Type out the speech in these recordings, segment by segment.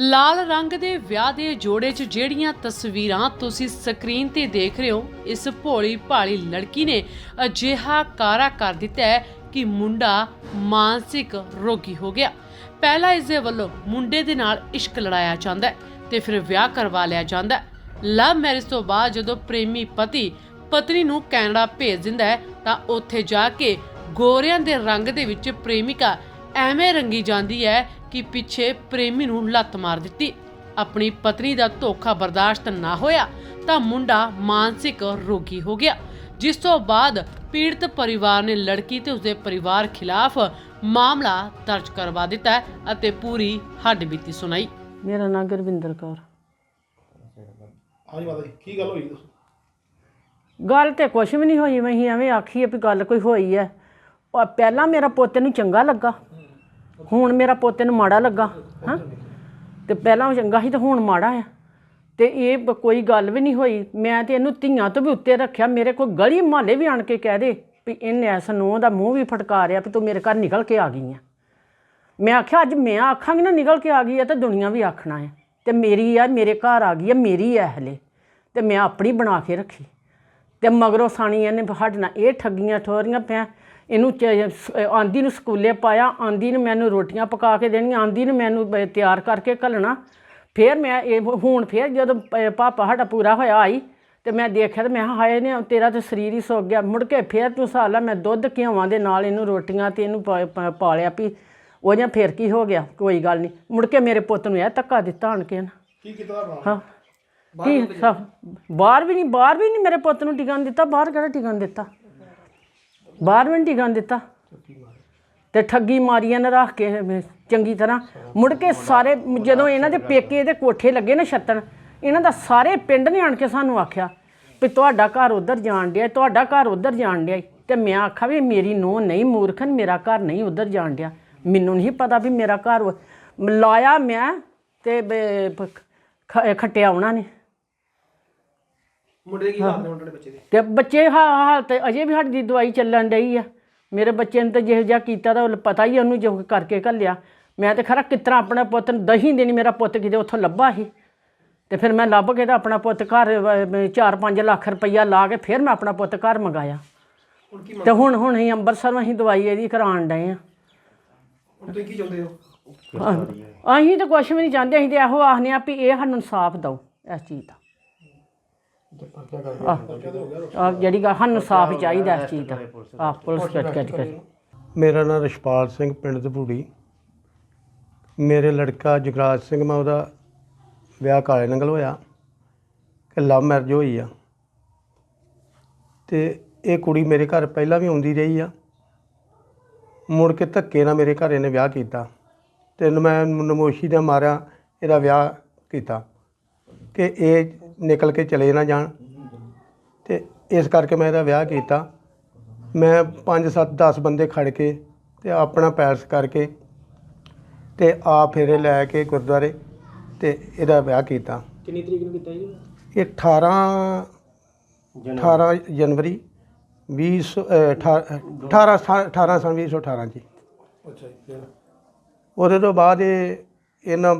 ਲਾਲ ਰੰਗ ਦੇ ਵਿਆਹ ਦੇ ਜੋੜੇ 'ਚ ਜਿਹੜੀਆਂ ਤਸਵੀਰਾਂ ਤੁਸੀਂ ਸਕਰੀਨ ਤੇ ਦੇਖ ਰਹੇ ਹੋ, ਇਸ ਭੋਲੀ ਭਾਲੀ ਲੜਕੀ ਨੇ ਅਜਿਹਾ ਕਾਰਾ ਕਰ ਦਿੱਤਾ ਹੈ ਕਿ ਮੁੰਡਾ ਮਾਨਸਿਕ ਰੋਗੀ ਹੋ ਗਿਆ। ਪਹਿਲਾਂ ਇਸ ਦੇ ਵੱਲੋਂ ਮੁੰਡੇ ਦੇ ਨਾਲ ਇਸ਼ਕ ਲੜਾਇਆ ਜਾਂਦਾ ਹੈ ਤੇ ਫਿਰ ਵਿਆਹ ਕਰਵਾ ਲਿਆ ਜਾਂਦਾ ਹੈ। ਲਵ ਮੈਰਿਜ ਤੋਂ ਬਾਅਦ ਜਦੋਂ ਪ੍ਰੇਮੀ ਪਤੀ ਪਤਨੀ ਨੂੰ ਕੈਨੇਡਾ ਭੇਜ ਦਿੰਦਾ ਹੈ, ਤਾਂ ਉੱਥੇ ਜਾ ਕੇ ਗੋਰਿਆਂ ਦੇ ਰੰਗ ਦੇ ਵਿੱਚ ਪ੍ਰੇਮਿਕਾ ਐਵੇਂ ਰੰਗੀ ਜਾਂਦੀ ਹੈ ਕਿ ਪਿੱਛੇ ਪ੍ਰੇਮੀ ਨੂੰ ਲੱਤ ਮਾਰ ਦਿੱਤੀ। ਆਪਣੀ ਪਤਨੀ ਦਾ ਧੋਖਾ ਬਰਦਾਸ਼ਤ ਨਾ ਹੋਇਆ ਤਾਂ ਮੁੰਡਾ ਮਾਨਸਿਕ ਰੋਗੀ ਹੋ ਗਿਆ। ਜਿਸ ਤੋਂ ਬਾਅਦ ਪੀੜਤ ਪਰਿਵਾਰ ਨੇ ਲੜਕੀ ਤੇ ਉਸਦੇ ਪਰਿਵਾਰ ਖਿਲਾਫ ਮਾਮਲਾ ਦਰਜ ਕਰਵਾ ਦਿੱਤਾ ਹੈ ਅਤੇ ਪੂਰੀ ਹੱਡਬੀਤੀ ਸੁਣਾਈ। ਮੇਰਾ ਨਾਮ ਗੁਰਵਿੰਦਰ ਕੌਰ। ਹਾਂਜੀ ਮਾਤਾ ਜੀ ਕੀ ਗੱਲ ਹੋਈ ਦੱਸੋ? ਗੱਲ ਤੇ ਕੁਛ ਵੀ ਨਹੀਂ ਹੋਈ ਮੈਂ ਐਵੇਂ ਆਖੀ ਆ ਵੀ ਗੱਲ ਕੋਈ ਹੋਈ ਐ। ਉਹ ਪਹਿਲਾਂ ਮੇਰਾ ਪੋਤੇ ਨੂੰ ਚੰਗਾ ਲੱਗਾ ਹੁਣ ਮੇਰਾ ਪੋਤੇ ਨੂੰ ਮਾੜਾ ਲੱਗਾ, ਹਾਂ? ਤੇ ਪਹਿਲਾਂ ਉਹ ਚੰਗਾ ਸੀ ਤੇ ਹੁਣ ਮਾੜਾ ਆ। ਤੇ ਇਹ ਬ- ਕੋਈ ਗੱਲ ਵੀ ਨਹੀਂ ਹੋਈ। ਮੈਂ ਤੇ ਇਹਨੂੰ ਧੀਆਂ ਤੋਂ ਵੀ ਉੱਤੇ ਰੱਖਿਆ। ਮੇਰੇ ਕੋਲ ਗਲੀ ਮਹੱਲੇ ਵੀ ਆਣ ਕੇ ਕਹਿ ਦੇ ਵੀ ਇਹਨੇ ਐਸ ਨੂੰਹ ਦਾ ਮੂੰਹ ਵੀ ਫਟਕਾਰਿਆ ਵੀ ਤੂੰ ਮੇਰੇ ਘਰ ਨਿਕਲ ਕੇ ਆ ਗਈ ਆ। ਮੈਂ ਆਖਿਆ, ਅੱਜ ਮੈਂ ਆਖਾਂਗੀ ਨਾ ਨਿਕਲ ਕੇ ਆ ਗਈ ਆ ਤਾਂ ਦੁਨੀਆ ਵੀ ਆਖਣਾ ਹੈ ਤੇ ਮੇਰੀ ਆ, ਮੇਰੇ ਘਰ ਆ ਗਈ ਆ, ਮੇਰੀ ਆ ਹਲੇ। ਤੇ ਮੈਂ ਆਪਣੀ ਬਣਾ ਕੇ ਰੱਖੀ। ਤੇ ਮਗਰੋਂ ਸਾਣੀ ਇਹਨੇ ਸਾਡੇ ਨਾਲ ਇਹ ਠੱਗੀਆਂ ਠੋਰੀਆਂ ਪਿਆ। ਇਹਨੂੰ ਆਂਦੀ ਨੂੰ ਸਕੂਲੇ ਪਾਇਆ ਆਂਦੀ ਨੂੰ ਮੈਨੂੰ ਰੋਟੀਆਂ ਪਕਾ ਕੇ ਦੇਣੀਆਂ ਆਂਦੀ ਨੂੰ ਮੈਨੂੰ ਤਿਆਰ ਕਰਕੇ ਘੱਲਣਾ। ਫਿਰ ਮੈਂ ਇਹ ਹੁਣ ਫਿਰ ਜਦੋਂ ਪਾਪਾ ਸਾਡਾ ਪੂਰਾ ਹੋਇਆ ਆਈ ਤੇ ਮੈਂ ਦੇਖਿਆ ਤੇ ਮੈਂ ਹਾਏ ਨੇ ਤੇਰਾ ਤੇ ਸਰੀਰ ਹੀ ਸੁੱਕ ਗਿਆ। ਮੁੜ ਕੇ ਫਿਰ ਤੂੰ ਸਾਲਾ ਮੈਂ ਦੁੱਧ ਘਿਓਵਾਂ ਦੇ ਨਾਲ ਇਹਨੂੰ ਰੋਟੀਆਂ ਤੇ ਇਹਨੂੰ ਪਾਲਿਆ ਵੀ ਉਹ ਜਾਂ ਫਿਰ ਕੀ ਹੋ ਗਿਆ? ਕੋਈ ਗੱਲ ਨਹੀਂ। ਮੁੜ ਕੇ ਮੇਰੇ ਪੁੱਤ ਨੂੰ ਇਹ ਧੱਕਾ ਦਿੱਤਾ ਆਣ ਕੇ ਨਾ। ਕੀ ਕੀਤਾ ਹਾਂ। ਕੀ ਬਾਹਰ ਵੀ ਨਹੀਂ ਬਾਹਰ ਵੀ ਨਹੀਂ ਮੇਰੇ ਪੁੱਤ ਨੂੰ ਟਿਕਣ ਦਿੱਤਾ। ਬਾਹਰ ਕਿਹੜਾ ਟਿਕਣ ਦਿੱਤਾ? ਬਾਹਰ ਵੀ ਨਹੀਂ ਟਿਕਣ ਦਿੱਤਾ। ਤੇ ਠੱਗੀ ਮਾਰੀਆਂ ਨੇ ਰੱਖ ਕੇ ਚੰਗੀ ਤਰ੍ਹਾਂ। ਮੁੜ ਕੇ ਸਾਰੇ ਜਦੋਂ ਇਹਨਾਂ ਦੇ ਪੇਕੇ ਇਹਦੇ ਕੋਠੇ ਲੱਗੇ ਨਾ ਛੱਤਣ ਇਹਨਾਂ ਦਾ ਸਾਰੇ ਪਿੰਡ ਨੇ ਆਣ ਕੇ ਸਾਨੂੰ ਆਖਿਆ ਵੀ ਤੁਹਾਡਾ ਘਰ ਉਧਰ ਜਾਣ ਡਿਆ ਤੁਹਾਡਾ ਘਰ ਉਧਰ ਜਾਣ ਡਿਆ। ਤੇ ਮੈਂ ਆਖਿਆ ਵੀ ਮੇਰੀ ਨੂੰਹ ਨਹੀਂ ਮੂਰਖਨ ਮੇਰਾ ਘਰ ਨਹੀਂ ਉਧਰ ਜਾਣ ਡਿਆ। ਮੈਨੂੰ ਨਹੀਂ ਪਤਾ ਵੀ ਮੇਰਾ ਘਰ ਲਾਇਆ ਮੈਂ ਤੇ ਖੱਟਿਆ ਉਹਨਾਂ ਨੇ। ਮੁੰਡੇ ਦੇ ਕੀ ਹਾਲ ਨੇ ਮੁੰਡੇ ਦੇ ਬੱਚੇ ਦੇ? ਤੇ ਬੱਚੇ ਹਾ- ਹਾਲ ਤੇ ਅਜੇ ਵੀ ਸਾਡੀ ਦਵਾਈ ਚੱਲਣ ਡਈ ਆ। ਮੇਰੇ ਬੱਚੇ ਨੇ ਤਾਂ ਜਿਹੋ ਜਿਹਾ ਕੀਤਾ ਤਾਂ ਪਤਾ ਹੀ ਉਹਨੂੰ ਜੋ ਕਰਕੇ ਘੱਲਿਆ। ਮੈਂ ਤੇ ਖਰਾ ਕਿਤਰਾ ਆਪਣੇ ਪੁੱਤ ਨੂੰ ਦਹੀਂ ਦੇਣੀ ਮੇਰਾ ਪੁੱਤ ਕਿਤੇ ਉੱਥੋਂ ਲੱਭਾ ਸੀ। ਤੇ ਫਿਰ ਮੈਂ ਲੱਭ ਕੇ ਤਾਂ ਆਪਣਾ ਪੁੱਤ ਘਰ 4-5 ਲੱਖ ਰੁਪਈਆ ਲਾ ਕੇ ਫਿਰ ਮੈਂ ਆਪਣਾ ਪੁੱਤ ਘਰ ਮੰਗਾਇਆ। ਹੁਣ ਕੀ ਤੇ ਹੁਣ ਹੁਣ ਅਸੀਂ ਅੰਮ੍ਰਿਤਸਰੋਂ ਅਸੀਂ ਦਵਾਈ ਇਹਦੀ ਕਰਾਉਣ ਡਏ ਆ। ਹੁਣ ਤੁਸੀਂ ਕੀ ਚਾਹੁੰਦੇ ਹੋ? ਅਸੀਂ ਤਾਂ ਕੁਝ ਵੀ ਨਹੀਂ ਚਾਹੁੰਦੇ ਅਸੀਂ ਤੇ ਇਹੋ ਆਖਦੇ ਆ ਵੀ ਇਹ ਸਾਨੂੰ ਇਨਸਾਫ ਦਿਓ ਇਸ ਚੀਜ਼ ਦਾ। ਜਿਹੜੀ ਗੱਲ ਸਾਨੂੰ ਇਨਸਾਫ ਚਾਹੀਦਾ ਇਸ ਚੀਜ਼ ਦਾ। ਆ ਪੁਲਿਸ ਕੱਟ ਕੱਟ ਕੇ ਮੇਰਾ ਨਾਮ ਰਛਪਾਲ ਸਿੰਘ ਪਿੰਡ ਦਪੂੜੀ ਮੇਰੇ ਲੜਕਾ ਜਗਰਾਜ ਸਿੰਘ ਮੈਂ ਉਹਦਾ ਵਿਆਹ ਕਾਲੇ ਨੰਗਲ ਹੋਇਆ ਕਿ ਲਵ ਮੈਰਿਜ ਹੋਈ ਆ। ਤੇ ਇਹ ਕੁੜੀ ਮੇਰੇ ਘਰ ਪਹਿਲਾਂ ਵੀ ਆਉਂਦੀ ਰਹੀ ਆ। ਮੁੜ ਕੇ ਧੱਕੇ ਨਾਲ ਮੇਰੇ ਘਰ ਇਹਨੇ ਵਿਆਹ ਕੀਤਾ। ਤੇ ਮੈਂ ਨਮੋਸ਼ੀ ਦਾ ਮਾਰਿਆ ਇਹਦਾ ਵਿਆਹ ਕੀਤਾ। ਕਿ ਇਹ ਨਿਕਲ ਕੇ ਚਲੇ ਨਾ ਜਾਣ। ਤੇ ਇਸ ਕਰਕੇ ਮੈਂ ਇਹਦਾ ਵਿਆਹ ਕੀਤਾ। ਮੈਂ 5 7 10 ਬੰਦੇ ਖੜ ਕੇ ਤੇ ਆਪਣਾ ਪੈਲਸ ਕਰਕੇ ਤੇ ਆ ਫੇਰੇ ਲੈ ਕੇ ਗੁਰਦੁਆਰੇ ਤੇ ਇਹਦਾ ਵਿਆਹ ਕੀਤਾ। ਕਿੰਨੀ ਤਰੀਕ ਨੂੰ ਕੀਤਾ ਜੀ ਇਹ 18 18 ਜਨਵਰੀ 20 18 18 ਸਨ 2018 ਜੀ ਅੱਛਾ ਜੀ ਉਹਦੇ ਤੋਂ ਬਾਅਦ ਇਹ ਇਹਨਾਂ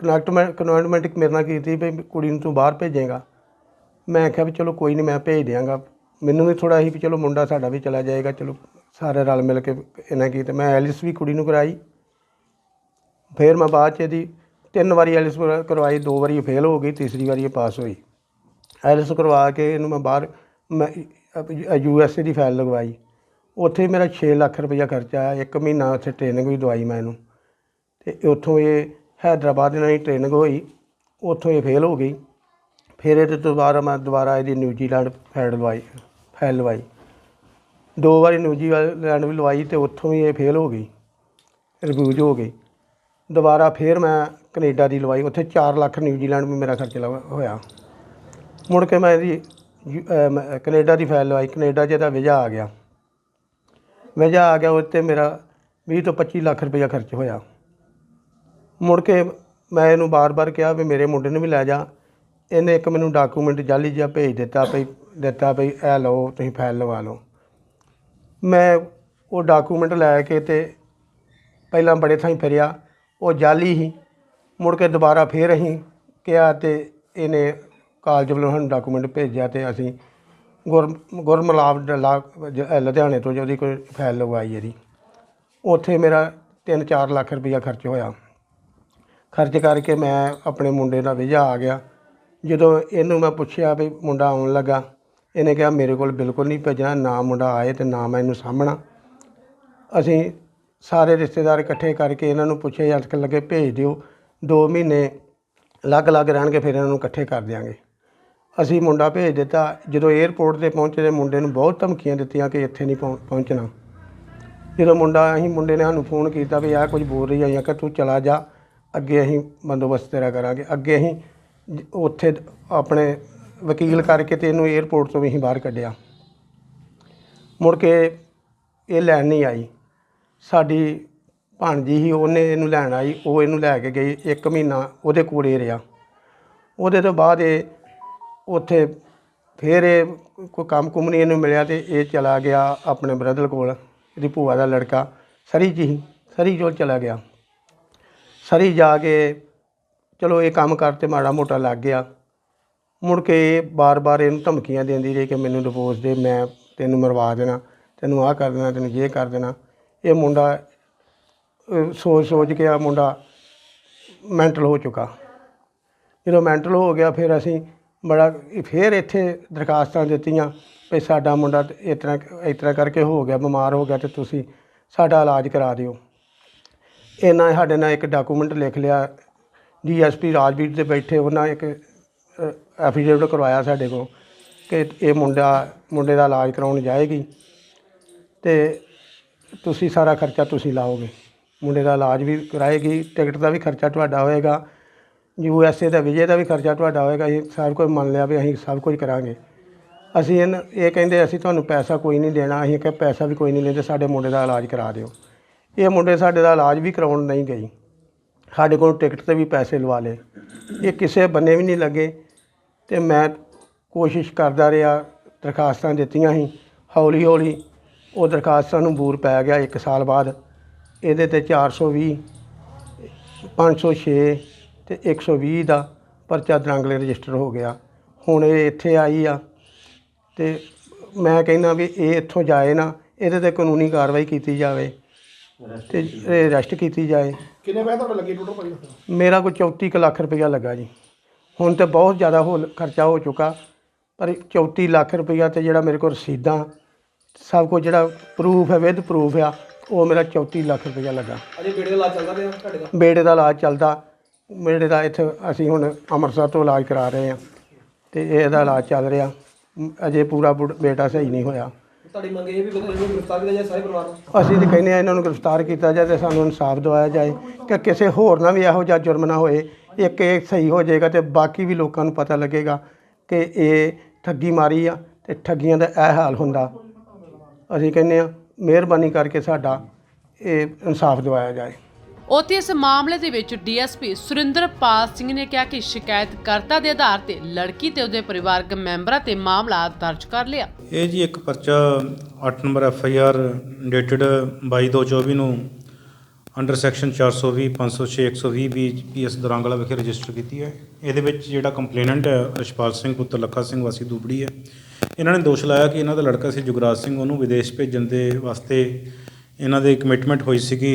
ਕਨੈਕਟਮੈਂਟ ਕਨਵੈਂਟਮੈਂਟ ਮੇਰੇ ਨਾਲ ਕੀਤੀ ਵੀ ਕੁੜੀ ਨੂੰ ਤੂੰ ਬਾਹਰ ਭੇਜੇਗਾ। ਮੈਂ ਆਖਿਆ ਵੀ ਚਲੋ ਕੋਈ ਨਹੀਂ ਮੈਂ ਭੇਜ ਦਿਆਂਗਾ। ਮੈਨੂੰ ਵੀ ਥੋੜਾ ਸੀ ਵੀ ਚਲੋ ਮੁੰਡਾ ਸਾਡਾ ਵੀ ਚਲਾ ਜਾਏਗਾ, ਚਲੋ ਸਾਰੇ ਰਲ ਮਿਲ ਕੇ ਇਹਨਾਂ ਕੀ ਤੇ ਮੈਂ ਐਲਿਸ ਵੀ ਕੁੜੀ ਨੂੰ ਕਰਾਈ। ਫਿਰ ਮੈਂ ਬਾਅਦ ਚ ਇਹਦੀ ਤਿੰਨ ਵਾਰੀ ਐਲਿਸ ਕਰਵਾਈ, ਦੋ ਵਾਰੀ ਫੇਲ ਹੋ ਗਈ, ਤੀਸਰੀ ਵਾਰੀ ਇਹ ਪਾਸ ਹੋਈ। ਐਲਿਸ ਕਰਵਾ ਕੇ ਇਹਨੂੰ ਮੈਂ ਬਾਹਰ ਮੈਂ ਯੂ ਐਸ ਏ ਦੀ ਫਾਈਲ ਲਗਵਾਈ। ਉੱਥੇ ਮੇਰਾ 6 ਲੱਖ ਰੁਪਈਆ ਖਰਚਾ ਆਇਆ, ਇੱਕ ਮਹੀਨਾ ਉੱਥੇ ਟ੍ਰੇਨਿੰਗ ਵੀ ਦਵਾਈ ਮੈਂ ਇਹਨੂੰ। ਤੇ ਉੱਥੋਂ ਇਹ ਹੈਦਰਾਬਾਦ ਇਹਨਾਂ ਦੀ ਟ੍ਰੇਨਿੰਗ ਹੋਈ ਉੱਥੋਂ ਇਹ ਫੇਲ ਹੋ ਗਈ। ਫਿਰ ਇਹਦੇ ਤੋਂ ਦੁਬਾਰਾ ਮੈਂ ਦੁਬਾਰਾ ਇਹਦੀ ਨਿਊਜ਼ੀਲੈਂਡ ਫੈਡ ਲਵਾਈ ਫੈਲ ਲਵਾਈ। ਦੋ ਵਾਰੀ ਨਿਊਜ਼ੀਲੈਂਡ ਵੀ ਲਵਾਈ ਤੇ ਉੱਥੋਂ ਵੀ ਇਹ ਫੇਲ ਹੋ ਗਈ ਰਿਵਿਊਜ ਹੋ ਗਈ। ਦੁਬਾਰਾ ਫਿਰ ਮੈਂ ਕੈਨੇਡਾ ਦੀ ਲਵਾਈ, ਉੱਥੇ 4 ਲੱਖ ਨਿਊਜ਼ੀਲੈਂਡ ਵੀ ਮੇਰਾ ਖਰਚ ਲਵਾ- ਹੋਇਆ। ਮੁੜ ਕੇ ਮੈਂ ਇਹਦੀ ਯੂ- ਕੈਨੇਡਾ ਦੀ ਫਾਈਲ ਲਵਾਈ, ਕੈਨੇਡਾ 'ਚ ਇਹਦਾ ਵੀਜ਼ਾ ਆ ਗਿਆ। ਵੀਜ਼ਾ ਆ ਗਿਆ ਉੱਤੇ ਮੇਰਾ 20 ਤੋਂ 25 ਲੱਖ ਰੁਪਇਆ ਖਰਚ ਹੋਇਆ। ਮੁੜ ਕੇ ਮੈਂ ਇਹਨੂੰ ਬਾਰ-ਬਾਰ ਕਿਹਾ ਵੀ ਮੇਰੇ ਮੁੰਡੇ ਨੂੰ ਵੀ ਲੈ ਜਾ। ਇਹਨੇ ਇੱਕ ਮੈਨੂੰ ਡਾਕੂਮੈਂਟ ਜਾਲੀ ਜਿਹਾ ਭੇਜ ਦਿੱਤਾ ਭਈ ਦਿੱਤਾ ਭਈ ਇਹ ਲਓ, ਤੁਸੀਂ ਫਾਈਲ ਲਵਾ ਲਓ। ਮੈਂ ਉਹ ਡਾਕੂਮੈਂਟ ਲੈ ਕੇ ਤੇ ਪਹਿਲਾਂ ਬੜੇ ਥਾਈਂ ਫਿਰਿਆ। ਉਹ ਜਾਲੀ ਹੀ, ਮੁੜ ਕੇ ਦੁਬਾਰਾ ਫੇਰ ਅਸੀਂ ਕਿਹਾ ਤੇ ਇਹਨੇ ਕਾਲਜ ਵੱਲੋਂ ਸਾਨੂੰ ਡਾਕੂਮੈਂਟ ਭੇਜਿਆ ਤੇ ਅਸੀਂ ਗੁਰ ਗੁਰਮਲਾਬ ਡਲਾ- ਲੁਧਿਆਣੇ ਤੋਂ ਜਿਹਦੀ ਕੋਈ ਫਾਈਲ ਲਗਵਾਈ ਇਹਦੀ। ਉੱਥੇ ਮੇਰਾ 3-4 ਲੱਖ ਰੁਪਈਆ ਖਰਚ ਹੋਇਆ। ਖਰਚ ਕਰਕੇ ਮੈਂ ਆਪਣੇ ਮੁੰਡੇ ਦਾ ਵੀਜ਼ਾ ਆ ਗਿਆ। ਜਦੋਂ ਇਹਨੂੰ ਮੈਂ ਪੁੱਛਿਆ ਵੀ ਮੁੰਡਾ ਆਉਣ ਲੱਗਾ, ਇਹਨੇ ਕਿਹਾ, ਮੇਰੇ ਕੋਲ ਬਿਲਕੁਲ ਨਹੀਂ ਭੇਜਣਾ, ਨਾ ਮੁੰਡਾ ਆਏ ਤੇ ਨਾ ਮੈਂ ਇਹਨੂੰ ਸਾਂਭਣਾ। ਅਸੀਂ ਸਾਰੇ ਰਿਸ਼ਤੇਦਾਰ ਇਕੱਠੇ ਕਰਕੇ ਇਹਨਾਂ ਨੂੰ ਪੁੱਛਿਆ, ਜਦ ਲੱਗੇ ਭੇਜ ਦਿਓ 2 ਮਹੀਨੇ ਅਲੱਗ-ਅਲੱਗ ਰਹਿਣਗੇ, ਫਿਰ ਇਹਨਾਂ ਨੂੰ ਇਕੱਠੇ ਕਰ ਦਿਆਂਗੇ। ਅਸੀਂ ਮੁੰਡਾ ਭੇਜ ਦਿੱਤਾ। ਜਦੋਂ 에ਅਰਪੋਰਟ ਤੇ ਪਹੁੰਚੇ ਤੇ ਮੁੰਡੇ ਨੂੰ ਬਹੁਤ ਧਮਕੀਆਂ ਦਿੱਤੀਆਂ ਕਿ ਇੱਥੇ ਨਹੀਂ ਪਹੁੰ- ਪਹੁੰਚਣਾ। ਜਦੋਂ ਮੁੰਡਾ, ਅਸੀਂ ਮੁੰਡੇ ਨੇ ਸਾਨੂੰ ਫੋਨ ਕੀਤਾ ਵੀ ਆਹ ਕੁਝ ਬੋਲ ਰਹੀ ਆ ਕਿ ਤੂੰ ਚਲਾ ਜਾ। ਅੱਗੇ ਅਸੀਂ ਬੰਦੋਬਸਤ ਤੇਰਾ ਕਰਾਂਗੇ। ਅੱਗੇ ਅਸੀਂ ਜ- ਉੱਥੇ ਆਪਣੇ ਵਕੀਲ ਕਰਕੇ ਤੇ ਇਹਨੂੰ 에ਅਰਪੋਰਟ ਤੋਂ ਵੀ ਅਸੀਂ ਬਾਹਰ ਕੱਢਿਆ। ਮੁੜ ਕੇ ਇਹ ਲੈਣ ਨਹੀਂ ਆਈ। ਸਾਡੀ ਭਾਣਜੀ ਸੀ, ਉਹਨੇ ਇਹਨੂੰ ਲੈਣ ਆਈ, ਉਹ ਇਹਨੂੰ ਲੈ ਕੇ ਗਈ, ਇੱਕ ਮਹੀਨਾ ਉਹਦੇ ਕੋਲ ਹੀ ਰਿਹਾ। ਉਹਦੇ ਤੋਂ ਬਾਅਦ ਇਹ ਉੱਥੇ ਫਿਰ ਇਹ ਕੋਈ ਕੰਮ ਕੁਮ ਨਹੀਂ ਇਹਨੂੰ ਮਿਲਿਆ ਤੇ ਇਹ ਚਲਾ ਗਿਆ ਆਪਣੇ ਬ੍ਰਦਰ ਕੋਲ, ਇਹਦੀ ਭੂਆ ਦਾ ਲੜਕਾ, ਸਰੀ ਜੀ ਸੀ ਸਰੀ ਕੋਲ ਚਲਾ ਗਿਆ। ਸਰੀ ਜਾ ਕੇ ਚਲੋ ਇਹ ਕੰਮ ਕਰ ਤੇ ਮਾੜਾ ਮੋਟਾ ਲੱਗ ਗਿਆ। ਮੁੜ ਕੇ ਇਹ ਬਾਰ-ਬਾਰ ਇਹਨੂੰ ਧਮਕੀਆਂ ਦਿੰਦੀ ਰਹੀ ਕਿ ਮੈਨੂੰ ਡਿਵੋਰਸ ਦੇ, ਮੈਂ ਤੈਨੂੰ ਮਰਵਾ ਦੇਣਾ, ਤੈਨੂੰ ਆਹ ਕਰ ਦੇਣਾ, ਤੈਨੂੰ ਇਹ ਕਰ ਦੇਣਾ। ਇਹ ਮੁੰਡਾ ਸੋਚ ਸੋਚ ਕੇ ਆ ਮੁੰਡਾ ਮੈਂਟਲ ਹੋ ਚੁੱਕਾ। ਜਦੋਂ ਮੈਂਟਲ ਹੋ ਗਿਆ ਫਿਰ ਅਸੀਂ ਬੜਾ ਫਿਰ ਇੱਥੇ ਦਰਖਾਸਤਾਂ ਦਿੱਤੀਆਂ ਵੀ ਸਾਡਾ ਮੁੰਡਾ ਇਸ ਤਰ੍ਹਾਂ ਇਸ ਤਰ੍ਹਾਂ ਕਰਕੇ ਹੋ ਗਿਆ, ਬਿਮਾਰ ਹੋ ਗਿਆ ਤੇ ਤੁਸੀਂ ਸਾਡਾ ਇਲਾਜ ਕਰਾ ਦਿਓ। ਇਹਨਾਂ ਸਾਡੇ ਨਾਲ ਇੱਕ ਡਾਕੂਮੈਂਟ ਲਿਖ ਲਿਆ। ਡੀਐਸਪੀ ਰਾਜਵੀਰ ਦੇ ਬੈਠੇ, ਉਹਨਾਂ ਇੱਕ ਐਫੀਡੇਵਿਟ ਕਰਵਾਇਆ ਸਾਡੇ ਕੋਲ ਕਿ ਇਹ ਮੁੰਡਾ, ਮੁੰਡੇ ਦਾ ਇਲਾਜ ਕਰਾਉਣ ਜਾਏਗੀ ਤੇ ਤੁਸੀਂ ਸਾਰਾ ਖਰਚਾ ਤੁਸੀਂ ਲਾਓਗੇ। ਮੁੰਡੇ ਦਾ ਇਲਾਜ ਵੀ ਕਰਾਏਗੀ, ਟਿਕਟ ਦਾ ਵੀ ਖਰਚਾ ਤੁਹਾਡਾ ਹੋਏਗਾ, ਯੂ ਐਸ ਏ ਦਾ ਵਿਜੇ ਦਾ ਵੀ ਖਰਚਾ ਤੁਹਾਡਾ ਹੋਏਗਾ, ਇਹ ਸਭ ਕੁਝ ਮੰਨ ਲਿਆ ਵੀ ਅਸੀਂ ਸਭ ਕੁਝ ਕਰਾਂਗੇ। ਅਸੀਂ ਇਹਨ, ਇਹ ਕਹਿੰਦੇ ਅਸੀਂ ਤੁਹਾਨੂੰ ਪੈਸਾ ਕੋਈ ਨਹੀਂ ਦੇਣਾ, ਅਸੀਂ ਕਿ ਪੈਸਾ ਵੀ ਕੋਈ ਨਹੀਂ ਲੈਂਦੇ, ਸਾਡੇ ਮੁੰਡੇ ਦਾ ਇਲਾਜ ਕਰਾ ਦਿਓ। ਇਹ ਮੁੰਡੇ ਸਾਡੇ ਦਾ ਇਲਾਜ ਵੀ ਕਰਾਉਣ ਨਹੀਂ ਗਏ। ਸਾਡੇ ਕੋਲ ਟਿਕਟ ਤੇ ਵੀ ਪੈਸੇ ਲਵਾ ਲਏ। ਇਹ ਕਿਸੇ ਬੰਨੇ ਵੀ ਨਹੀਂ ਲੱਗੇ ਤੇ ਮੈਂ ਕੋਸ਼ਿਸ਼ ਕਰਦਾ ਰਿਹਾ, ਦਰਖਾਸਤਾਂ ਦਿੱਤੀਆਂ ਸੀ। ਹੌਲੀ ਹੌਲੀ ਉਹ ਦਰਖਾਸਤਾਂ ਨੂੰ ਬੂਰ ਪੈ ਗਿਆ 1 ਸਾਲ ਬਾਅਦ। ਇਹਦੇ ਤੇ 420 506 ਤੇ 120 ਦਾ ਪਰਚਾ ਦਰੰਗਲੇ ਰਜਿਸਟਰ ਹੋ ਗਿਆ। ਹੁਣ ਇਹ ਇੱਥੇ ਆਈ ਆ ਤੇ ਮੈਂ ਕਹਿੰਦਾ ਵੀ ਇਹ ਇੱਥੋਂ ਜਾਏ ਨਾ, ਇਹਦੇ ਤੇ ਕਾਨੂੰਨੀ ਕਾਰਵਾਈ ਕੀਤੀ ਜਾਵੇ। ਤੇ ਇਹ ਅਰੈਸਟ ਕੀਤੀ ਜਾਏ। ਕਿੰਨੇ ਪੈਸੇ ਤੁਹਾਡੇ ਲੱਗੇ ਟੋਟਲ ਭਾਈ? ਮੇਰਾ ਕੋਈ 34 ਕੁ ਲੱਖ ਰੁਪਈਆ ਲੱਗਾ ਜੀ। ਹੁਣ ਤੇ ਬਹੁਤ ਜ਼ਿਆਦਾ ਹੋ ਖਰਚਾ ਹੋ ਚੁੱਕਾ ਪਰ 34 ਲੱਖ ਰੁਪਈਆ ਤੇ ਜਿਹੜਾ ਮੇਰੇ ਕੋਲ ਰਸੀਦਾਂ ਸਭ ਕੁਝ ਜਿਹੜਾ ਪ੍ਰੂਫ ਹੈ ਵਿਦ ਪ੍ਰੂਫ ਆ ਉਹ ਮੇਰਾ 34 ਲੱਖ ਰੁਪਈਆ ਲੱਗਾ। ਅਜੇ ਬੇੜੇ ਦਾ ਇਲਾਜ ਚੱਲਦਾ ਪਿਆ ਤੁਹਾਡੇ ਦਾ? ਬੇੜੇ ਦਾ ਇਲਾਜ ਚੱਲਦਾ। ਬੇੜੇ ਦਾ ਇੱਥੇ ਅਸੀਂ ਹੁਣ ਅੰਮ੍ਰਿਤਸਰ ਤੋਂ ਇਲਾਜ ਕਰਾ ਰਹੇ ਹਾਂ। ਤੇ ਇਹਦਾ ਇਲਾਜ ਚੱਲ ਰਿਹਾ। ਅਜੇ ਪੂਰਾ ਬੁੜ- ਬੇਟਾ ਸਹੀ ਨਹੀਂ ਹੋਇਆ। ਤੁਹਾਡੀ ਮੰਗ ਇਹ ਵੀ ਬੰਦੇ ਨੂੰ ਗ੍ਰਿਫਤਾਰ ਕੀਤਾ ਜਾਏ ਸਾਰੇ ਪਰਿਵਾਰ ਨੂੰ? ਅਸੀਂ ਤਾਂ ਕਹਿੰਦੇ ਆ ਇਹਨਾਂ ਨੂੰ ਗ੍ਰਿਫਤਾਰ ਕੀਤਾ ਜਾਏ ਤੇ ਸਾਨੂੰ ਇਨਸਾਫ ਦਿਵਾਇਆ ਜਾਏ ਕਿ ਕਿਸੇ ਹੋਰ ਨਾਲ ਵੀ ਇਹੋ ਜਿਹਾ ਜੁਰਮ ਨਾ ਹੋਏ, ਇੱਕ ਇਹ ਸਹੀ ਹੋ ਜਾਏਗਾ ਤੇ ਬਾਕੀ ਵੀ ਲੋਕਾਂ ਨੂੰ ਪਤਾ ਲੱਗੇਗਾ ਕਿ ਇਹ ਠੱਗੀ ਮਾਰੀ ਆ ਤੇ ਠੱਗੀਆਂ ਦਾ ਇਹ ਹਾਲ ਹੁੰਦਾ। ਅਸੀਂ ਕਹਿੰਦੇ ਆ ਮਿਹਰਬਾਨੀ ਕਰਕੇ ਸਾਡਾ ਇਹ ਇਨਸਾਫ ਦਿਵਾਇਆ ਜਾਏ। ਉੱਥੇ ਇਸ ਮਾਮਲੇ ਦੇ ਵਿੱਚ ਡੀਐਸਪੀ ਸੁਰਿੰਦਰਪਾਲ ਸਿੰਘ ਨੇ ਕਿਹਾ ਕਿ ਸ਼ਿਕਾਇਤਕਰਤਾ ਦੇ ਆਧਾਰ ਤੇ ਲੜਕੀ ਤੇ ਉਹਦੇ ਪਰਿਵਾਰਕ ਮੈਂਬਰਾਂ ਤੇ ਮਾਮਲਾ ਦਰਜ ਕਰ ਲਿਆ। ਇਹ ਜੀ ਇੱਕ ਪਰਚਾ 8 number F I R dated 22/2/24 ਨੂੰ under section 420 506 120 B PS Darangla ਵਿਖੇ ਰਜਿਸਟਰ ਕੀਤੀ ਹੈ। ਇਹਦੇ ਵਿੱਚ ਜਿਹੜਾ ਕੰਪਲੇਨੈਂਟ ਹੈ ਰਸ਼ਪਾਲ ਸਿੰਘ, ਪੁੱਤਰ ਲੱਖਾ ਸਿੰਘ, ਵਾਸੀ ਦੁਬੜੀ ਹੈ। ਇਹਨਾਂ ਨੇ ਦੋਸ਼ ਲਾਇਆ ਕਿ ਇਹਨਾਂ ਦਾ ਲੜਕਾ ਸੀ ਜੁਗਰਾਜ ਸਿੰਘ, ਉਹਨੂੰ ਵਿਦੇਸ਼ ਭੇਜਣ ਦੇ ਵਾਸਤੇ ਇਹਨਾਂ ਦੇ ਕਮਿਟਮੈਂਟ ਹੋਈ ਸੀਗੀ।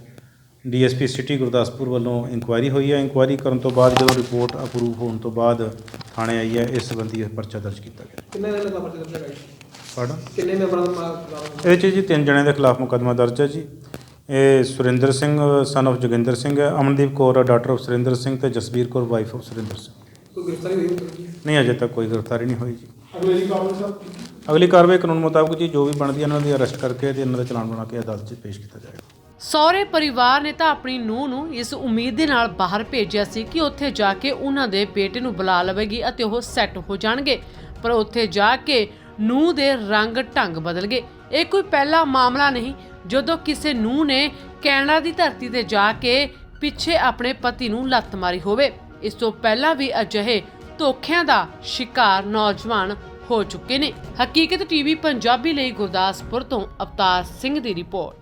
ਡੀਐਸਪੀ ਸਿਟੀ ਗੁਰਦਾਸਪੁਰ ਵੱਲੋਂ ਇਨਕੁਆਇਰੀ ਹੋਈ ਹੈ। ਇਨਕੁਆਇਰੀ ਕਰਨ ਤੋਂ ਬਾਅਦ ਜਦੋਂ ਰਿਪੋਰਟ ਅਪਰੂਵ ਹੋਣ ਤੋਂ ਬਾਅਦ ਥਾਣੇ ਆਈ ਹੈ ਇਸ ਸੰਬੰਧੀ ਪਰਚਾ ਦਰਜ ਕੀਤਾ ਗਿਆ। ਕਿੰਨੇ ਦਿਨ ਦਾ ਪਰਚਾ ਦਰਜ ਹੈਗਾ ਜੀ? ਪardon ਕਿੰਨੇ ਮੈਂਬਰਾਂ ਦਾ ਖਿਲਾਫ ਇਹਦੇ 'ਚ ਜੀ ਤਿੰਨ ਜਣਿਆਂ ਦੇ ਖਿਲਾਫ ਮੁਕੱਦਮਾ ਦਰਜ ਹੈ ਜੀ। ਇਹ ਸੁਰਿੰਦਰ ਸਿੰਘ ਸਨ of ਜੋਗਿੰਦਰ ਸਿੰਘ ਹੈ। ਅਮਨਦੀਪ ਕੌਰ ਡਾਟਰ ਆਫ ਸੁਰਿੰਦਰ ਸਿੰਘ ਤੇ ਜਸਬੀਰ ਕੌਰ ਵਾਈਫ ਆਫ ਸੁਰਿੰਦਰ ਸਿੰਘ। ਕੋਈ ਗ੍ਰਿਫਤਾਰੀ ਹੋਈ ਹੋਈ ਨਹੀਂ ਅਜੇ ਤੱਕ ਕੋਈ ਗ੍ਰਿਫਤਾਰੀ ਨਹੀਂ ਹੋਈ ਜੀ। ਅਗਲੇ ਕਾਬਲ ਸਾਹਿਬ। ਅਗਲੀ ਕਾਰਵਾਈ ਕਾਨੂੰਨ ਮੁਤਾਬਕ ਜੀ ਜੋ ਵੀ ਬਣਦੀ ਹੈ ਇਹਨਾਂ ਦੀ ਅਰੈਸਟ ਕਰਕੇ ਤੇ ਇਹਨਾਂ ਦਾ ਚਲਾਨ ਬਣਾ ਕੇ ਅਦਾਲਤ 'ਚ ਪੇਸ਼ ਕੀਤਾ ਜਾਏਗਾ। ਸਹੁਰੇ ਪਰਿਵਾਰ ਨੇ ਤਾਂ ਆਪਣੀ ਨੂੰਹ ਨੂੰ ਇਸ ਉਮੀਦ ਦੇ ਨਾਲ ਬਾਹਰ ਭੇਜਿਆ ਸੀ ਕਿ ਉੱਥੇ ਜਾ ਕੇ ਉਹਨਾਂ ਦੇ ਬੇਟੇ ਨੂੰ ਬੁਲਾ ਲਵੇਗੀ ਅਤੇ ਉਹ ਸੈੱਟ ਹੋ ਜਾਣਗੇ। ਪਰ ਉੱਥੇ ਜਾ ਕੇ ਨੂੰਹ ਦੇ ਰੰਗ ਢੰਗ ਬਦਲ ਗਏ। ਇਹ ਕੋਈ ਪਹਿਲਾ ਮਾਮਲਾ ਨਹੀਂ। ਜਦੋਂ ਕਿਸੇ ਨੂੰਹ ਨੇ ਕੈਨੇਡਾ ਦੀ ਧਰਤੀ ਤੇ ਜਾ ਕੇ ਪਿੱਛੇ ਆਪਣੇ ਪਤੀ ਨੂੰ ਲੱਤ ਮਾਰੀ ਹੋਵੇ, ਇਸ ਤੋਂ ਪਹਿਲਾਂ ਵੀ ਅਜਿਹੇ ਧੋਖਿਆਂ ਦਾ ਸ਼ਿਕਾਰ ਨੌਜਵਾਨ ਹੋ ਚੁੱਕੇ ਨੇ। ਹਕੀਕਤ ਟੀਵੀ ਪੰਜਾਬੀ ਲਈ ਗੁਰਦਾਸਪੁਰ ਤੋਂ ਅਵਤਾਰ ਸਿੰਘ ਦੀ ਰਿਪੋਰਟ।